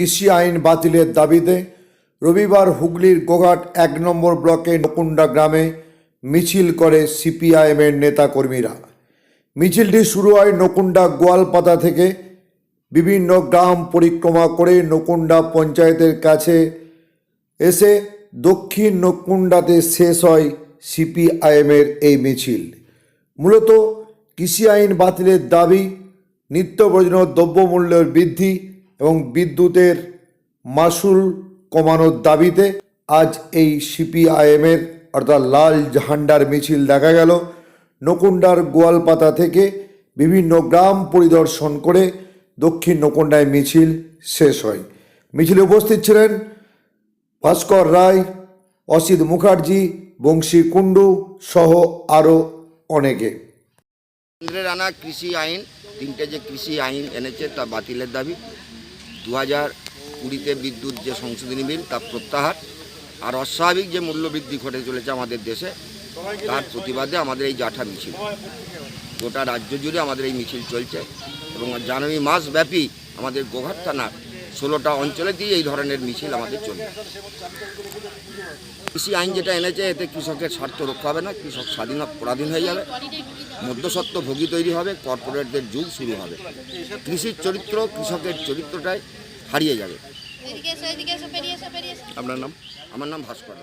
কৃষি আইন বাতিলের দাবিতে রবিবার হুগলির গোঘাট এক নম্বর ব্লকে নকুন্ডা গ্রামে মিছিল করে সিপিআইএমের নেতাকর্মীরা। মিছিলটি শুরু হয় নকুন্ডা গোয়ালপাতা থেকে। বিভিন্ন গ্রাম পরিক্রমা করে নকুন্ডা পঞ্চায়েতের কাছে এসে দক্ষিণ নকুন্ডাতে শেষ হয় সিপিআইএমের এই মিছিল। মূলত কৃষি আইন বাতিলের দাবি, নিত্য প্রয়োজনীয় দ্রব্যমূল্যের বৃদ্ধি এবং বিদ্যুতের মাসুল কমানোর দাবিতে আজ এই সিপিআইএমের, অর্থাৎ লাল ঝান্ডার মিছিল দেখা গেল। নকুন্ডার গোয়ালপাতা থেকে বিভিন্ন গ্রাম পরিদর্শন করে দক্ষিণ নকুন্ডায় মিছিল শেষ হয়। মিছিলে উপস্থিত ছিলেন ভাস্কর রায়, অসিত মুখার্জি, বংশী কুণ্ডু সহ আরও অনেকে। কেন্দ্রের আনা কৃষি আইন, তিনটে যে কৃষি আইন এনেছে তা বাতিলের দাবি। দু হাজার কুড়িতে বিদ্যুৎ যে সংশোধনী বিল তা প্রত্যাহার আর অস্বাভাবিক যে মূল্যবৃদ্ধি ঘটে চলেছে আমাদের দেশে, তার প্রতিবাদে আমাদের এই জাঠা মিছিল। গোটা রাজ্য জুড়ে আমাদের এই মিছিল চলছে এবং জানুয়ারি মাসব্যাপী আমাদের গোঘাট থানার ষোলোটা অঞ্চলে দিয়ে এই ধরনের মিছিল আমাদের চলবে। কৃষি আইন যেটা এনেছে এতে কৃষকের স্বার্থ রক্ষা হবে না কৃষক স্বাধীন পরাধীন হয়ে যাবে। মধ্যস্বত্ব ভোগী তৈরি হবে কর্পোরেটদের যুগ শুরু হবে। কৃষির চরিত্র কৃষকের চরিত্রটাই হারিয়ে যাবে। আপনার নাম? আমার নাম ভাস্কর।